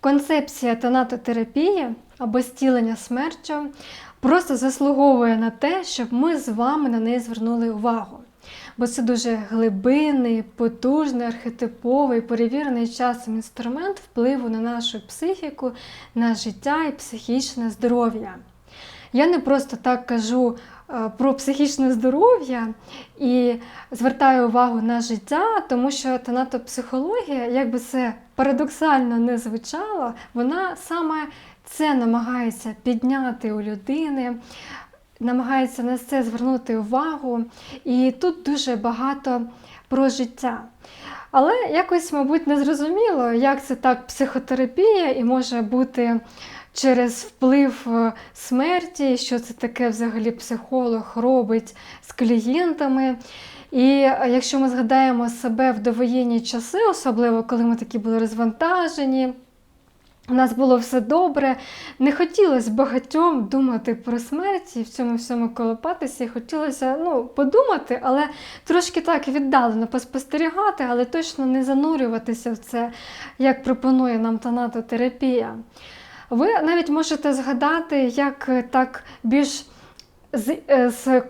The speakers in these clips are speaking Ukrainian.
Концепція тонатотерапії або стілення смертю просто заслуговує на те, щоб ми з вами на неї звернули увагу. Бо це дуже глибинний, потужний, архетиповий, перевірений часом інструмент впливу на нашу психіку, на життя і психічне здоров'я. Я не просто так кажу про психічне здоров'я і звертаю увагу на життя, тому що тонатопсихологія, як би це парадоксально не звучало, вона саме це намагається підняти у людини, намагається на це звернути увагу. І тут дуже багато про життя. Але якось, мабуть, не зрозуміло, як це так психотерапія і може бути через вплив е, смерті, що це таке взагалі психолог робить з клієнтами. І е, якщо ми згадаємо себе в довоєнні часи, особливо коли ми такі були розвантажені. У нас було все добре. Не хотілося багатьом думати про смерть і в цьому всьому колопатися. І хотілося ну, подумати, але трошки так віддалено поспостерігати, але точно не занурюватися в це, як пропонує нам тонатотерапія. Ви навіть можете згадати, як так більш з, е, з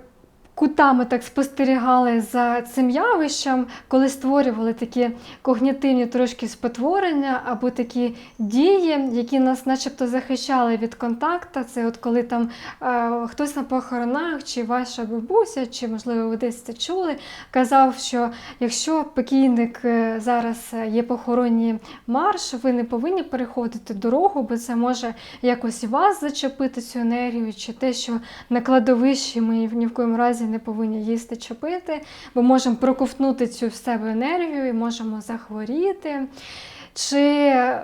кутами так спостерігали за цим явищем, коли створювали такі когнітивні трошки спотворення або такі дії, які нас начебто захищали від контакту. Це от коли там е, хтось на похоронах, чи ваша бабуся, чи, можливо, ви десь це чули, казав, що якщо покійник е, зараз є похоронні марш, ви не повинні переходити дорогу, бо це може якось вас зачепити цю енергію, чи те, що на кладовищі ми ні в коєму разі не повинні їсти чи пити, бо можемо проковтнути цю в себе енергію і можемо захворіти. Чи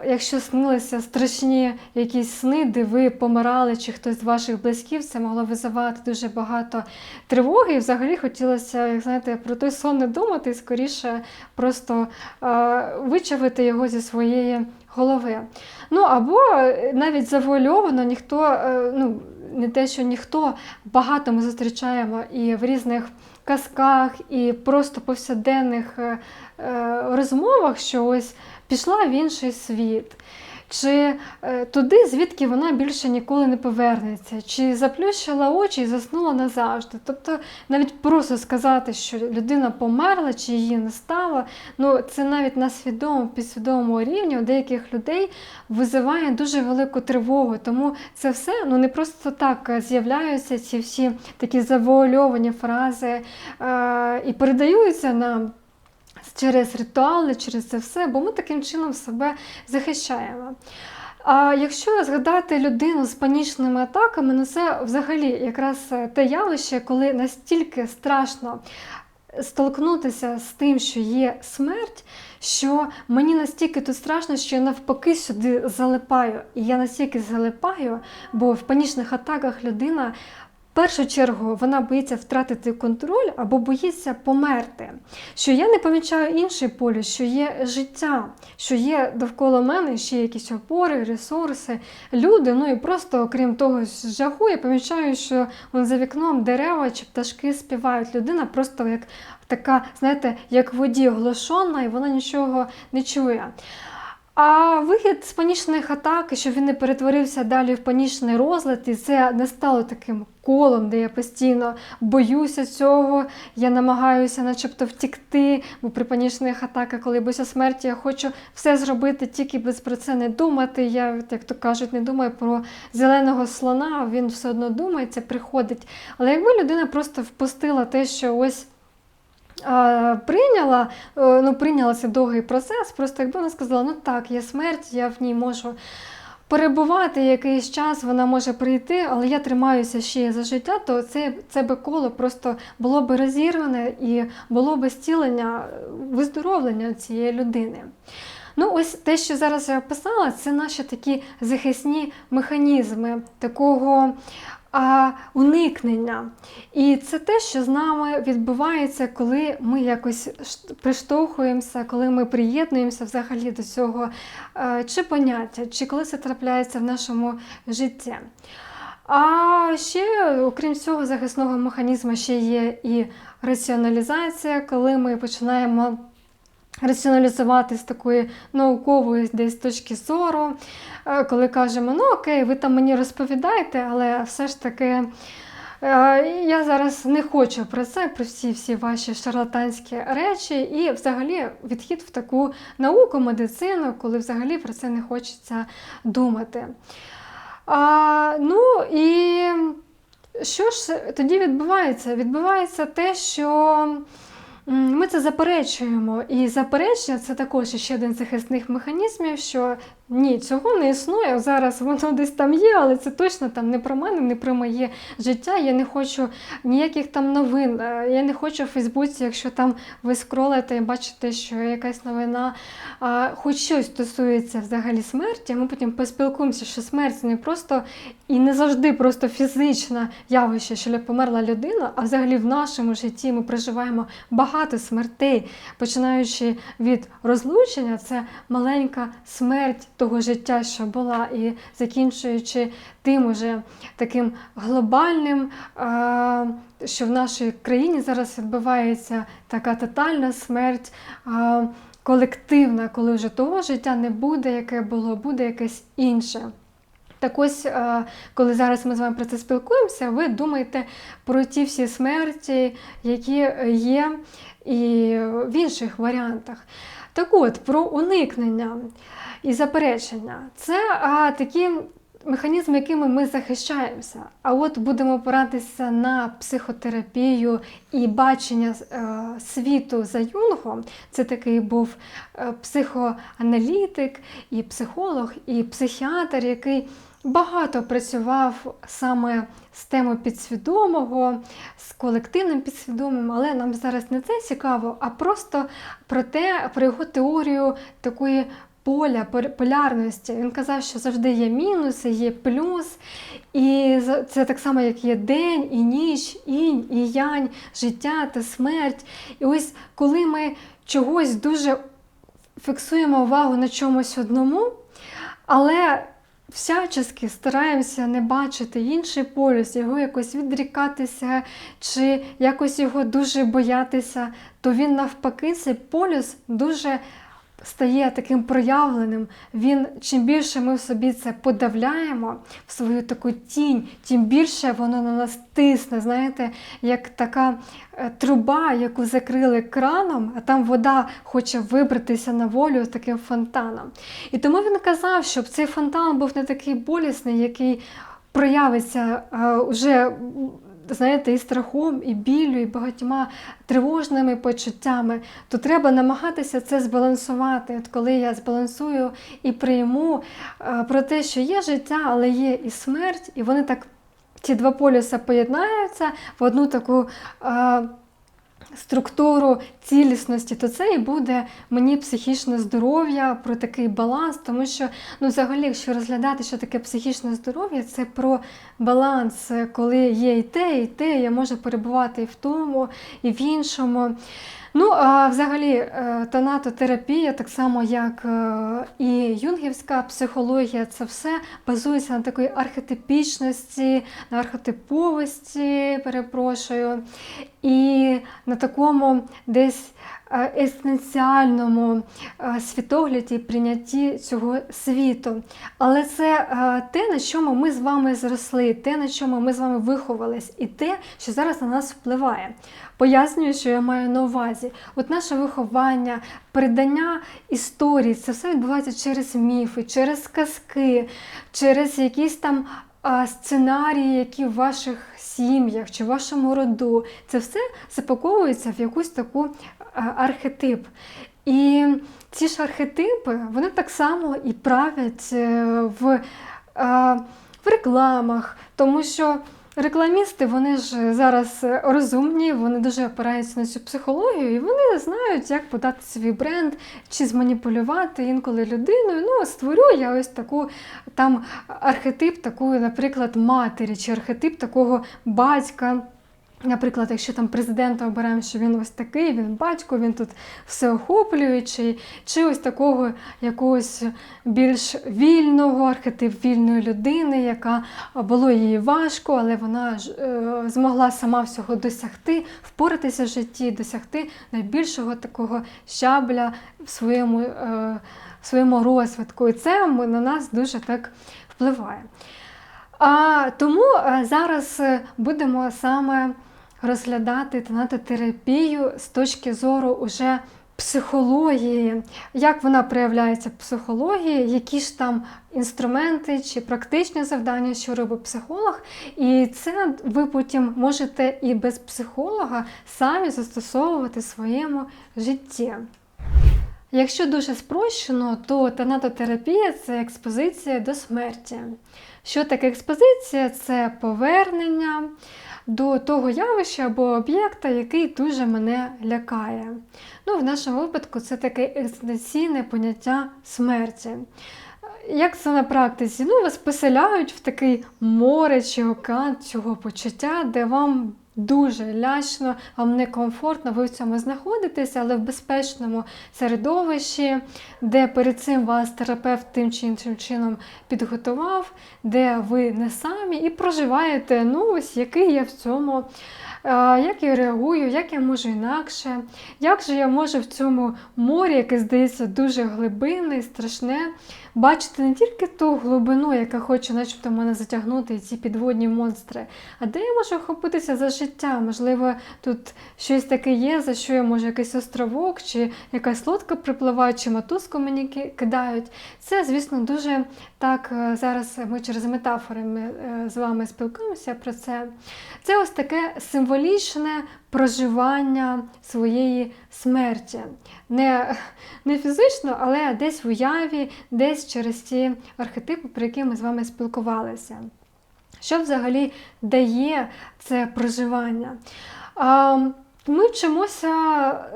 якщо снилися страшні якісь сни, де ви помирали, чи хтось з ваших близьків, це могло визивати дуже багато тривоги. І взагалі хотілося, як знаєте, про той сон не думати, і скоріше просто е, вичавити його зі своєї голови. Ну або навіть завуальовано ніхто, е, ну не те, що ніхто багато ми зустрічаємо і в різних казках, і просто повсякденних е, е, розмовах, що ось пішла в інший світ. Чи е, туди, звідки вона більше ніколи не повернеться, чи заплющила очі і заснула назавжди. Тобто навіть просто сказати, що людина померла, чи її не стало, ну це навіть на свідомому, підсвідомому рівні у деяких людей визиває дуже велику тривогу. Тому це все ну не просто так з'являються ці всі такі завуальовані фрази е- і передаються нам через ритуали, через це все, бо ми таким чином себе захищаємо. А якщо згадати людину з панічними атаками, ну це взагалі якраз те явище, коли настільки страшно столкнутися з тим, що є смерть, що мені настільки тут страшно, що я навпаки сюди залипаю. І я настільки залипаю, бо в панічних атаках людина першу чергу вона боїться втратити контроль або боїться померти. Що я не помічаю інший полюс, що є життя, що є довкола мене ще якісь опори, ресурси, люди. Ну і просто, окрім того, жаху, я помічаю, що вон за вікном дерева чи пташки співають. Людина просто як така, знаєте, як воді оглошена, і вона нічого не чує. А вихід з панічних атак, щоб він не перетворився далі в панічний розлад, і це не стало таким колом, де я постійно боюся цього, я намагаюся начебто втікти, бо при панічних атаках, коли боюся смерті, я хочу все зробити, тільки без про це не думати. Я, як то кажуть, не думаю про зеленого слона, він все одно думається, приходить. Але якби людина просто впустила те, що ось. Прийняла, е, ну прийняла довгий процес, просто якби вона сказала, ну так, є смерть, я в ній можу перебувати якийсь час, вона може прийти, але я тримаюся ще за життя, то це це би коло просто було б розірване і було б зцілення, виздоровлення цієї людини. Ну, ось те, що зараз я описала, це наші такі захисні механізми такого уникнення. І це те, що з нами відбувається, коли ми якось приштовхуємося, коли ми приєднуємося взагалі до цього чи поняття, чи коли це трапляється в нашому житті. А ще, окрім цього захисного механізму, ще є і раціоналізація, коли ми починаємо раціоналізувати з такої наукової десь точки зору, е, коли кажемо, ну окей, ви там мені розповідаєте, але все ж таки. е, Я зараз не хочу про це, про всі всі ваші шарлатанські речі, і взагалі відхід в таку науку, медицину, коли взагалі про це не хочеться думати. А, ну і що ж тоді відбувається? Відбувається те, що ми це заперечуємо. І заперечення це також ще один захисних механізмів, що ні, цього не існує. Зараз воно десь там є, але це точно там не про мене, не про моє життя. Я не хочу ніяких там новин. Е, Я не хочу в Фейсбуці, якщо там ви скролите і бачите, що якась новина, хоч щось стосується взагалі смерті, ми потім поспілкуємося, що смерть не просто і не завжди просто фізичне явище, що померла людина, а взагалі в нашому житті ми проживаємо багато смертей, починаючи від розлучення, це маленька смерть того життя, що була, і закінчуючи тим уже таким глобальним, що в нашій країні зараз відбувається така тотальна смерть. Колективна, коли вже того життя не буде, яке було, буде якесь інше. Так ось, коли зараз ми з вами про це спілкуємося, ви думаєте про ті всі смерті, які є і в інших варіантах. Так от, про уникнення і заперечення це а, такі механізми, якими ми захищаємося. А от будемо опиратися на психотерапію і бачення е, світу за Юнгом. Це такий був е, психоаналітик, і психолог, і психіатр, який багато працював саме з темою підсвідомого, з колективним підсвідомим, але нам зараз не це цікаво, а просто про те, про його теорію такої поля, полярності. Він казав, що завжди є мінуси, є плюс. І це так само, як є день, і ніч, інь, і янь, життя та смерть. І ось коли ми чогось дуже фіксуємо увагу на чомусь одному, але всячески стараємося не бачити інший полюс, його якось відрікатися, чи якось його дуже боятися, то він навпаки цей полюс дуже стає таким проявленим. Він, Чим більше ми в собі це подавляємо, в свою таку тінь, тим більше воно на нас тисне, знаєте, як така е, труба, яку закрили краном, а там вода хоче вибратися на волю таким фонтаном. І тому він казав, щоб цей фонтан був не такий болісний, який проявиться вже е, знаєте, і страхом, і біллю, і багатьма тривожними почуттями, то треба намагатися це збалансувати. От коли я збалансую і прийму е, про те, що є життя, але є і смерть, і вони так, ці два полюса поєднаються в одну таку. Структуру цілісності, то це і буде мені психічне здоров'я, про такий баланс, тому що, ну, взагалі, якщо розглядати, що таке психічне здоров'я, це про баланс, коли є і те, і те, я можу перебувати і в тому, і в іншому. Ну, взагалі, е, тонатотерапія, так само як е, і юнгівська психологія, це все базується на такої архетипічності, на архетиповості, перепрошую, і на такому десь Е, е, світогляді прийнятті цього світу. Але це е, те, на чому ми з вами зросли, те, на чому ми з вами виховались, і те, що зараз на нас впливає. Пояснюю, що я маю на увазі. От наше виховання, передання історії, це все відбувається через міфи, через казки, через якісь там сценарії, які в ваших сім'ях чи вашому роду, це все запаковується в якусь таку архетип. І ці ж архетипи, вони так само і правять е, в, в рекламах, тому що. Рекламісти, вони ж зараз розумні, вони дуже опираються на цю психологію, і вони знають, як подати свій бренд, чи зманіпулювати інколи людиною. Ну, створю я ось таку там архетип такої, наприклад, матері, чи архетип такого батька. Наприклад, якщо там президента обираємо, що він ось такий, він батько, він тут всеохоплюючий, чи ось такого якогось більш вільного, архетип вільної людини, яка було їй важко, але вона ж, е, змогла сама всього досягти, впоратися в житті, досягти найбільшого такого щабля в своєму, е, в своєму розвитку. І це на нас дуже так впливає. А тому е, зараз е, будемо саме розглядати тонатотерапію з точки зору уже психології, як вона проявляється в психології, які ж там інструменти чи практичні завдання, що робить психолог. І це ви потім можете і без психолога самі застосовувати в своєму житті. Якщо дуже спрощено, то танатотерапія це експозиція до смерті. Що таке експозиція? Це повернення до того явища або об'єкта, який дуже мене лякає. Ну, в нашому випадку це таке екзистенційне поняття смерті. Як це на практиці? Ну, вас поселяють в такий море чи океан цього почуття, де вам дуже лячно, вам некомфортно, ви в цьому знаходитеся, але в безпечному середовищі, де перед цим вас терапевт тим чи іншим чином підготував, де ви не самі і проживаєте, ну ось який є в цьому. Як я реагую, як я можу інакше, як же я можу в цьому морі, яке здається дуже глибинне і страшне, бачити не тільки ту глибину, яка хоче, начебто, мене затягнути, ці підводні монстри, а де я можу охопитися за життя? Можливо, тут щось таке є, за що я можу якийсь островок, чи якась лодка припливає, чи мотузку мені кидають. Це, звісно, дуже так. е, Зараз ми через метафори ми е, з вами спілкуємося про це. Це ось таке символічне проживання своєї смерті. Не, не фізично, але десь в уяві, десь через ті архетипи, про які ми з вами спілкувалися. Що взагалі дає це проживання? Ми вчимося,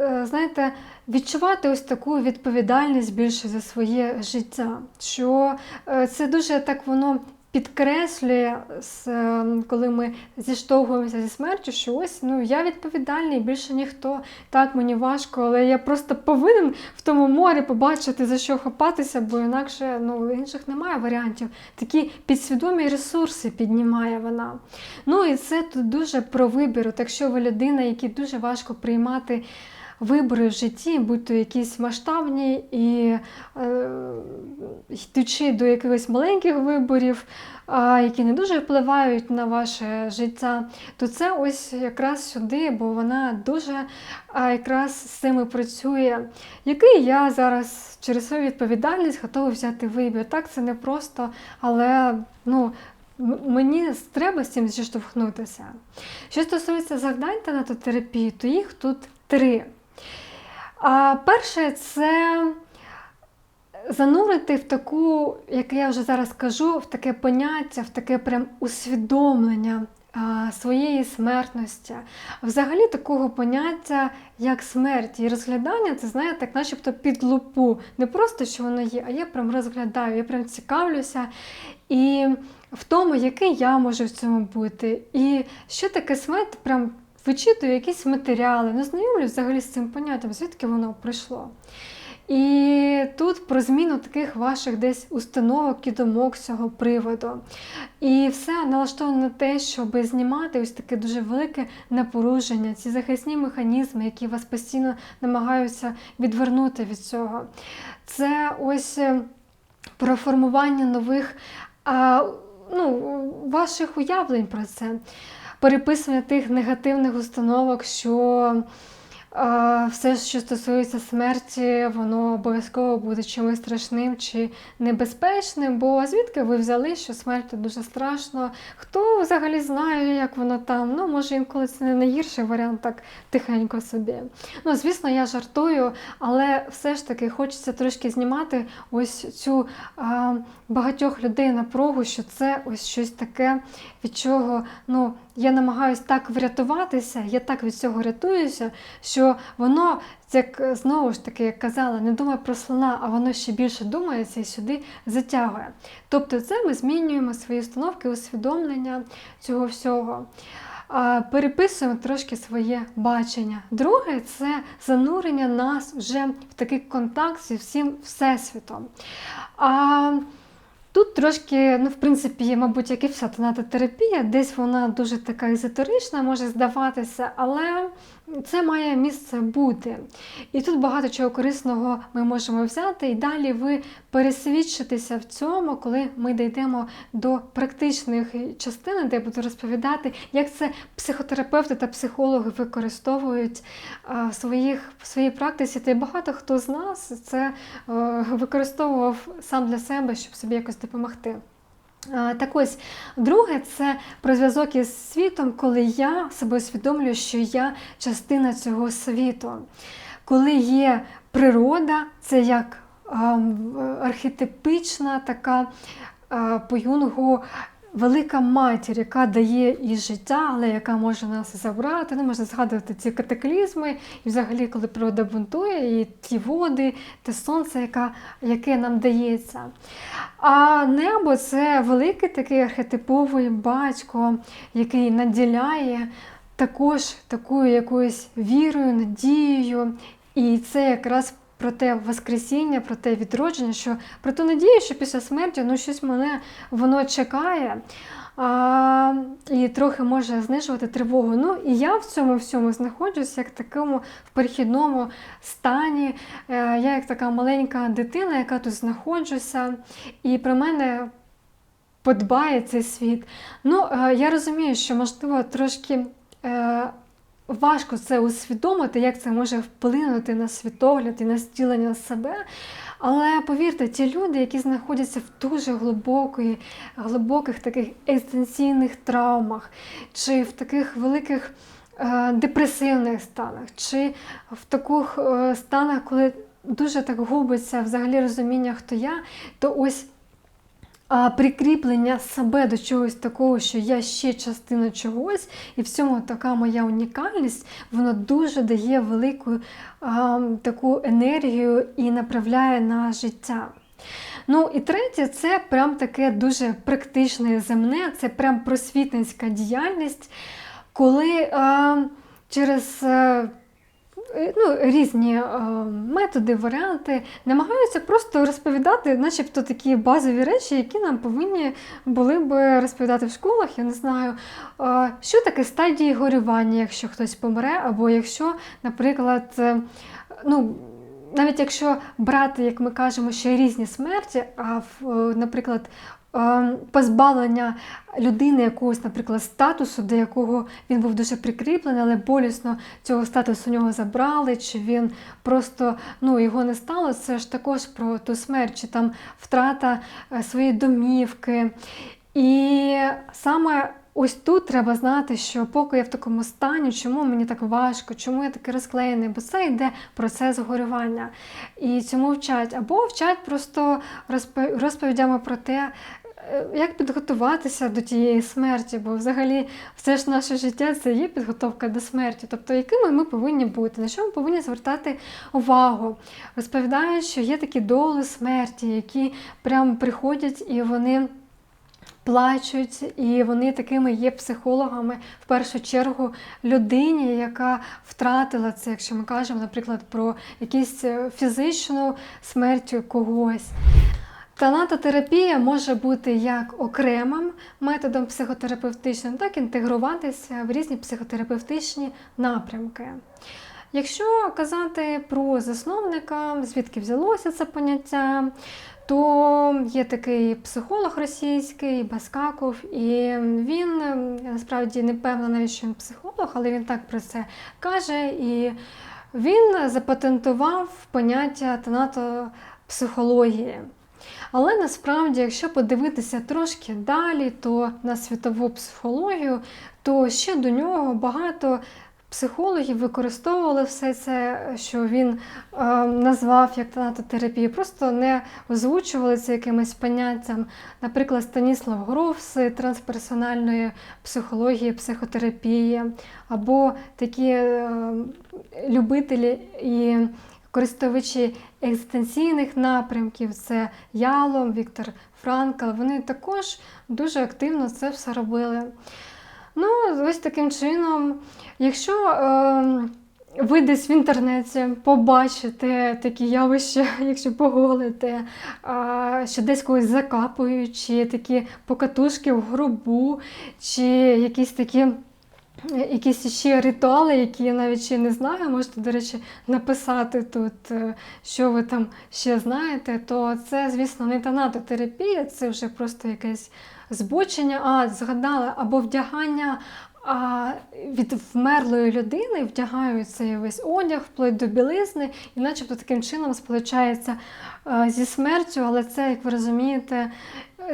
е, знаєте, відчувати ось таку відповідальність більше за своє життя. Що е, це дуже так воно підкреслює, е, коли ми зіштовхуємося зі смертю, що ось ну я відповідальний, більше ніхто. Так, мені важко, але я просто повинен в тому морі побачити, за що хапатися, бо інакше ну, інших немає варіантів. Такі підсвідомі ресурси піднімає вона. Ну і це тут дуже про вибір. От Якщо ви людина, якій дуже важко приймати. Вибори в житті, будь то якісь масштабні і е, йдучи до якихось маленьких виборів, а, які не дуже впливають на ваше життя, то це ось якраз сюди, бо вона дуже а, якраз з цим і працює. Який я зараз через свою відповідальність готова взяти вибір. Так, це не просто, але ну. Мені треба з цим зіштовхнутися. Що стосується завдань танатотерапії, то їх тут три. А перше це занурити в таку, як я вже зараз кажу, в таке поняття, в таке прям усвідомлення своєї смертності. Взагалі такого поняття, як смерть і розглядання, це знаєте, так начебто під лупу. Не просто що воно є, а я прям розглядаю, я прям цікавлюся. І в тому, який я можу в цьому бути. І що таке смерть, прям вичитую якісь матеріали, ну знайомлюсь взагалі з цим поняттям, звідки воно прийшло. І тут про зміну таких ваших десь установок і думок цього приводу. І все налаштовано на те, щоб знімати ось таке дуже велике напоруження, ці захисні механізми, які вас постійно намагаються відвернути від цього. Це ось е, про формування нових а, ну, ваших уявлень про це, переписування тих негативних установок, що все, що стосується смерті, воно обов'язково буде чимось страшним чи небезпечним. Бо звідки ви взяли, що смерть дуже страшно? Хто взагалі знає, як воно там? Ну, може, інколи це не найгірший варіант, так тихенько собі. Ну, звісно, я жартую, але все ж таки хочеться трошки знімати ось цю а, багатьох людей напругу, що це ось щось таке, від чого ну, я намагаюся так врятуватися, я так від цього рятуюся, що воно, як знову ж таки, як казала, не думає про слона, а воно ще більше думається і сюди затягує. Тобто, це ми змінюємо свої установки, усвідомлення цього всього. переписуємо трошки своє бачення. Друге це занурення нас вже в такий контакт зі всім всесвітом. А Тут трошки, ну, в принципі, мабуть, як і вся тонатотерапія, десь вона дуже така езотерична, може здаватися, але це має місце бути. І тут багато чого корисного ми можемо взяти, і далі ви пересвідчитеся в цьому, коли ми дійдемо до практичних частин, де я буду розповідати, як це психотерапевти та психологи використовують в, своїх, в своїй практиці. Та й багато хто з нас це використовував сам для себе, щоб собі якось допомогти. Так ось, друге, це про зв'язок із світом, коли я себе усвідомлюю, що я частина цього світу. Коли є природа, це як архетипична така по юнгу велика матір, яка дає і життя, але яка може нас забрати. Не можна згадувати ці катаклізми, і взагалі, коли природа бунтує, і ті води, те сонце, яка, яке нам дається. А небо це великий такий архетиповий батько, який наділяє також такою якоюсь вірою, надією. І це якраз про те Воскресіння, про те відродження, що про ту надію, що після смерті ну, щось мене воно чекає. А, І трохи може знижувати тривогу. Ну і я в цьому всьому знаходжусь як такому в перехідному стані. Е, я як така маленька дитина, яка тут знаходжуся, і про мене подбає цей світ. Ну, е, я розумію, що можливо трошки. Важко це усвідомити, як це може вплинути на світогляд і на стілення себе. Але повірте, ті люди, які знаходяться в дуже глибокої, глибоких таких екстенційних травмах, чи в таких великих е, депресивних станах, чи в таких е, станах, коли дуже так губиться взагалі розуміння, хто я, то ось прикріплення себе до чогось такого, що я ще частина чогось, і в цьому така моя унікальність, воно дуже дає велику а, таку енергію і направляє на життя. Ну і третє, це прям таке дуже практичне земне, це прям просвітницька діяльність, коли а, через а, Е, ну, різні е, методи, варіанти, намагаються просто розповідати, начебто такі базові речі, які нам повинні були б розповідати в школах. Я не знаю, е, що таке стадії горювання, якщо хтось помре, або якщо, наприклад, ну, навіть якщо брати, як ми кажемо, ще різні смерті, а наприклад, позбавлення людини якогось, наприклад, статусу, до якого він був дуже прикріплений, але болісно цього статусу у нього забрали, чи він просто ну, його не стало. Це ж також про ту смерть, чи там втрата е, своєї домівки. І саме ось тут треба знати, що поки я в такому стані, чому мені так важко, чому я такий розклеєний, бо це йде процес горювання. І цьому вчать. Або вчать просто розповідями про те, як підготуватися до тієї смерті, бо взагалі все ж наше життя це є підготовка до смерті. Тобто, якими ми повинні бути, на що ми повинні звертати увагу. Розповідають, що є такі доли смерті, які прямо приходять і вони. Плачуть, і вони такими є психологами в першу чергу людині, яка втратила це, якщо ми кажемо, наприклад, про якусь фізичну смерть когось. Танатотерапія може бути як окремим методом психотерапевтичним, так і інтегруватися в різні психотерапевтичні напрямки. Якщо казати про засновника, звідки взялося це поняття, то є такий психолог російський Баскаков, і він насправді не певна навіть що він психолог, але він так про це каже. І він запатентував поняття танатопсихології. Але насправді, якщо подивитися трошки далі, то на світову психологію, то ще до нього багато психологів використовували все це, що він е, назвав як танатотерапію, просто не озвучували це якимось поняттям. Наприклад, Станіслав Гров з трансперсональної психології, психотерапії, або такі е, любителі і користувачі екзистенційних напрямків, це Ялом, Віктор Франкл, вони також дуже активно це все робили. Ну, ось таким чином, якщо е, ви десь в інтернеті побачите такі явища, якщо погуглите, а, що десь когось закапують, чи такі покатушки в гробу, чи якісь такі. Якісь ще ритуали, які я навіть ще не знаю, можете, до речі, написати тут, е, що ви там ще знаєте, то це, звісно, не танатотерапія, це вже просто якесь збочення, а згадала або вдягання а, від вмерлої людини, вдягають цей весь одяг, вплоть до білизни, і начебто таким чином сполучається е, зі смертю, але це, як ви розумієте,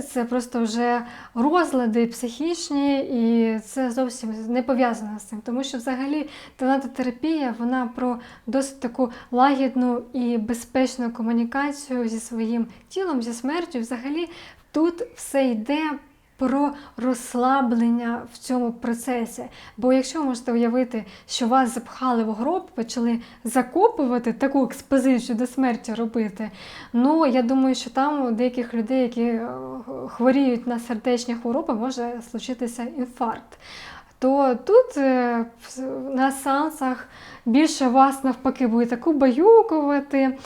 це просто вже розлади психічні, і це зовсім не пов'язано з цим. Тому що взагалі тенатотерапія вона про досить таку лагідну і безпечну комунікацію зі своїм тілом, зі смертю. Взагалі тут все йде. Про розслаблення в цьому процесі. Бо якщо ви можете уявити, що вас запхали в гроб, почали закопувати, таку експозицію до смерті робити, ну я думаю, що там у деяких людей, які е, хворіють на сердечні хвороби, може случитися інфаркт. То тут е, на сеансах більше вас навпаки буде таку баюкувати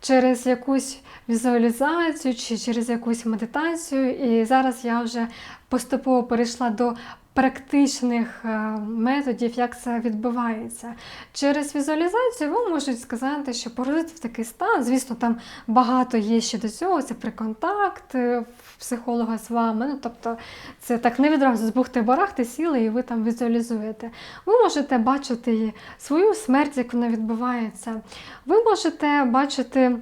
через якусь візуалізацію чи через якусь медитацію. І зараз я вже поступово перейшла до практичних е, методів, як це відбувається. Через візуалізацію ви можете сказати, що погрузити в такий стан. Звісно, там багато є ще до цього, це приконтакт психолога з вами. Ну, тобто це так не відразу з бухти барахти сіли і ви там візуалізуєте. Ви можете бачити свою смерть, як вона відбувається. Ви можете бачити.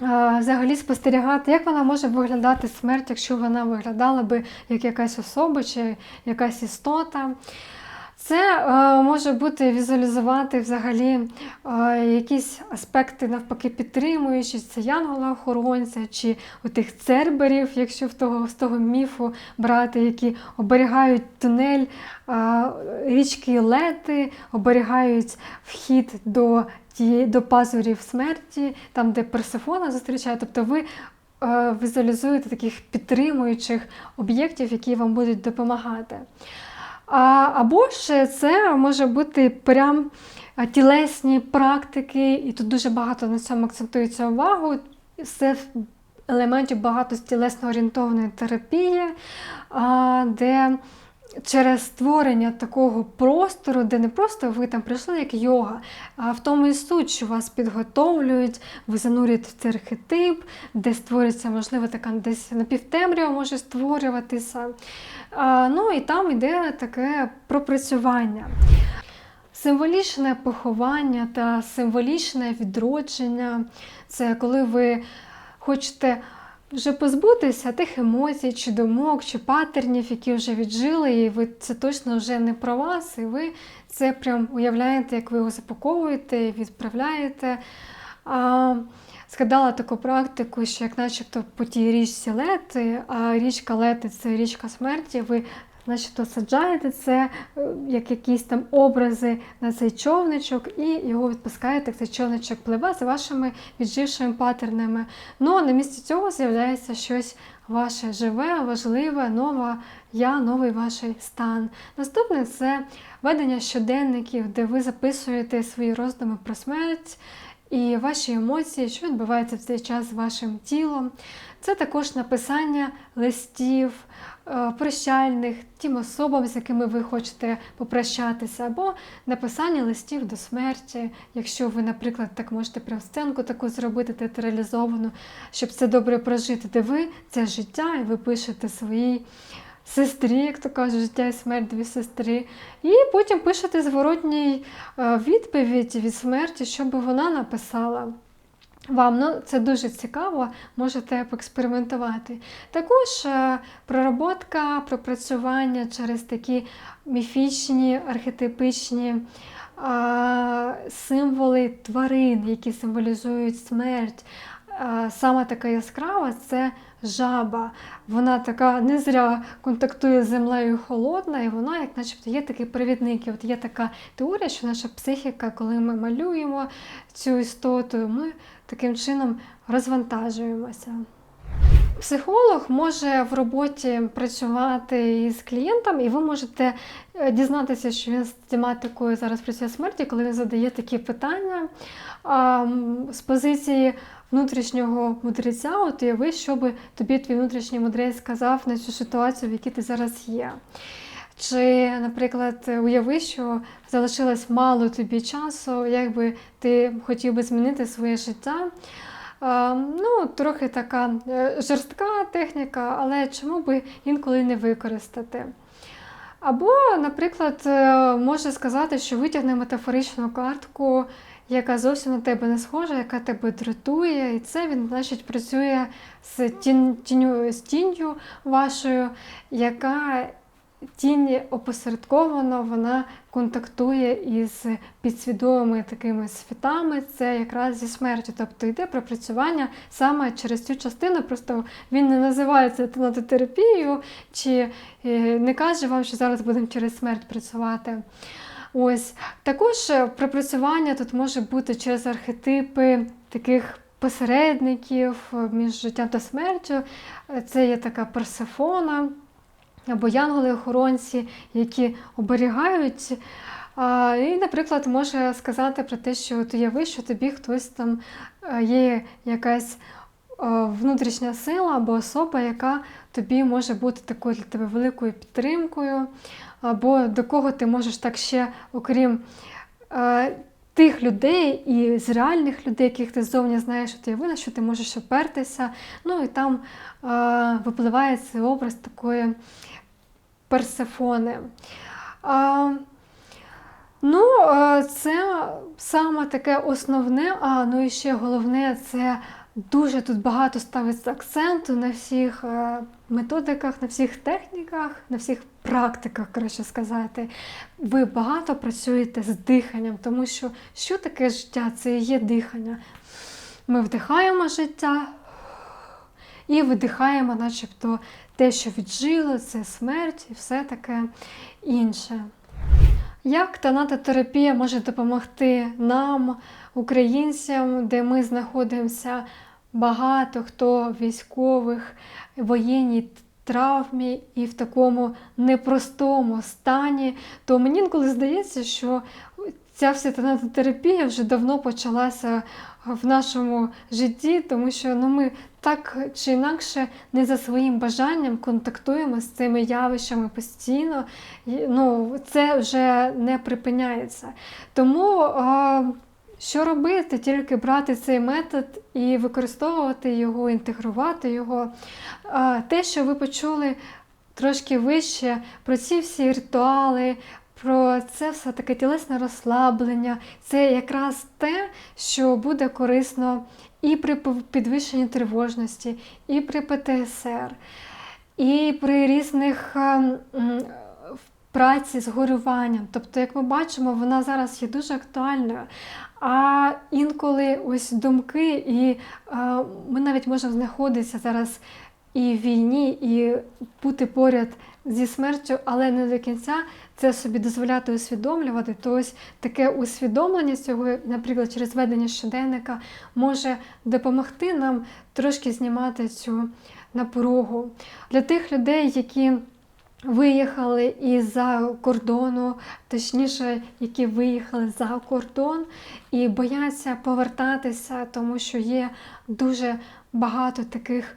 Взагалі спостерігати, як вона може виглядати смерть, якщо вона виглядала би як якась особа чи якась істота. Це е, може бути візуалізувати взагалі е, якісь аспекти, навпаки, підтримуючи, це янгола-охоронця, чи тих церберів, якщо в того, з того міфу брати, які оберігають тунель е, річки Лети, оберігають вхід до до пазурів смерті, там, де Персифона зустрічає. Тобто ви візуалізуєте таких підтримуючих об'єктів, які вам будуть допомагати. А, Або ж це може бути прям тілесні практики, і тут дуже багато на цьому акцентується увагу. Це елементів багато тілесно орієнтованої терапії, де через створення такого простору, де не просто ви там прийшли як йога, а в тому і суть, що вас підготовлюють, ви занурюєте в цей архетип, де створюється, можливо, така десь напівтемрява може створюватися. А, Ну і там йде таке пропрацювання. Символічне поховання та символічне відродження це коли ви хочете вже позбутися тих емоцій, чи думок, чи патернів, які вже віджили, і ви це точно вже не про вас, і ви це прям уявляєте, як ви його запаковуєте, відправляєте. А, Згадала таку практику, що як начебто по тій річці лети, а річка лети це річка смерті. Ви начебто саджаєте це е, як якісь там образи на цей човничок, і його відпускаєте, цей човничок пливе за вашими віджившими патернами. Ну а на місці цього з'являється щось ваше живе, важливе, нове я, новий ваш стан. Наступне це ведення щоденників, де ви записуєте свої роздуми про смерть. І ваші емоції, що відбувається в цей час з вашим тілом. Це також написання листів, прощальних тим особам, з якими ви хочете попрощатися, або написання листів до смерті, якщо ви, наприклад, так можете прям сценку таку зробити, театралізовану, щоб це добре прожити, де ви це життя, і ви пишете своїй сестрі, як то кажуть, життя і смерть дві сестри. І потім пишете зворотній е, відповідь від смерті, щоб вона написала. Вам ну, це дуже цікаво, можете поекспериментувати. Також е, пророботка, пропрацювання через такі міфічні, архетипичні е, символи тварин, які символізують смерть. Е, саме така яскрава це жаба. Вона така не зря контактує з землею холодна, і вона, як начебто, є такий провідник. От є така теорія, що наша психіка, коли ми малюємо цю істоту, ми таким чином розвантажуємося. Психолог може в роботі працювати із клієнтом, і ви можете е, дізнатися, що він з тематикою зараз працює смерті, коли він задає такі питання з позиції внутрішнього мудреця. От уяви, що би тобі твій внутрішній мудрець сказав на цю ситуацію, в якій ти зараз є. Чи, наприклад, уяви, що залишилось мало тобі часу, як би ти хотів би змінити своє життя. Ну, трохи така е, жорстка техніка, але чому би інколи не використати? Або, наприклад, е, може сказати, що витягне метафоричну картку, яка зовсім на тебе не схожа, яка тебе дратує, і це він, значить, працює з тінню, з тінню вашою, яка тінь опосередковано вона контактує із підсвідомими такими світами, це якраз зі смертю. Тобто йде пропрацювання саме через цю частину, просто він не називається тенатотерапією, чи е, не каже вам, що зараз будемо через смерть працювати. Ось також е, пропрацювання тут може бути через архетипи таких посередників е, між життям та смертю. Це є така персифона або янголи-охоронці, які оберігають. І, наприклад, може сказати про те, що от уяви, що тобі хтось там е, є якась е, внутрішня сила або особа, яка тобі може бути такою для тебе великою підтримкою, або до кого ти можеш так ще, окрім е, тих людей і з реальних людей, яких ти ззовні знаєш, от уяви, на що ти можеш опертися. Ну і там випливає цей образ такої персифони. А, ну, е, це саме таке основне, а ну і ще головне, це дуже тут багато ставиться акценту на всіх е, методиках, на всіх техніках, на всіх практиках, краще сказати. Ви багато працюєте з диханням, тому що що таке життя? Це і є дихання. Ми вдихаємо життя і видихаємо, начебто, те, що віджило, це смерть і все таке інше. Як тонатотерапія може допомогти нам, українцям, де ми знаходимося багато хто військових, воєнній травмі і в такому непростому стані, то мені інколи здається, що ця вся тонатотерапія вже давно почалася в нашому житті, тому що ну, ми так чи інакше не за своїм бажанням контактуємо з цими явищами постійно. Ну, це вже не припиняється. Тому а, що робити? Тільки брати цей метод і використовувати його, інтегрувати його. Те, що ви почули трошки вище, про ці всі ритуали. Про це все таке тілесне розслаблення, це якраз те, що буде корисно і при підвищенні тривожності, і при ПТСР, і при різних праці з горюванням. Тобто, як ми бачимо, вона зараз є дуже актуальною. А інколи ось думки, і ми навіть можемо знаходитися зараз і в війні, і бути поряд зі смертю, але не до кінця це собі дозволяти усвідомлювати. То ось таке усвідомлення цього, наприклад, через ведення щоденника, може допомогти нам трошки знімати цю напругу. Для тих людей, які Виїхали із-за кордону, точніше, які виїхали за кордон і бояться повертатися, тому що є дуже багато таких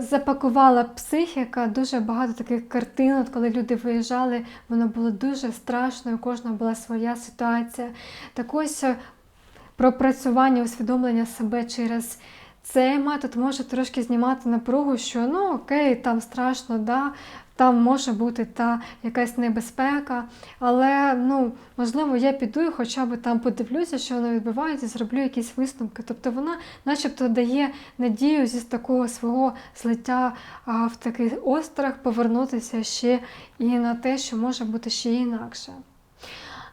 запакувала психіка, дуже багато таких картинок, коли люди виїжджали, воно було дуже страшно, у кожного була своя ситуація. Так ось е, пропрацювання, усвідомлення себе через цей метод може трошки знімати напругу, що ну окей, там страшно, да, там може бути та якась небезпека, але ну, можливо, я піду і хоча б там подивлюся, що воно відбувається, зроблю якісь висновки. Тобто вона начебто дає надію зі такого свого злиття в такий острах повернутися ще і на те, що може бути ще інакше.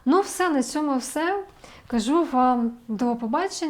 Ну, все, на цьому все. Кажу вам до побачення.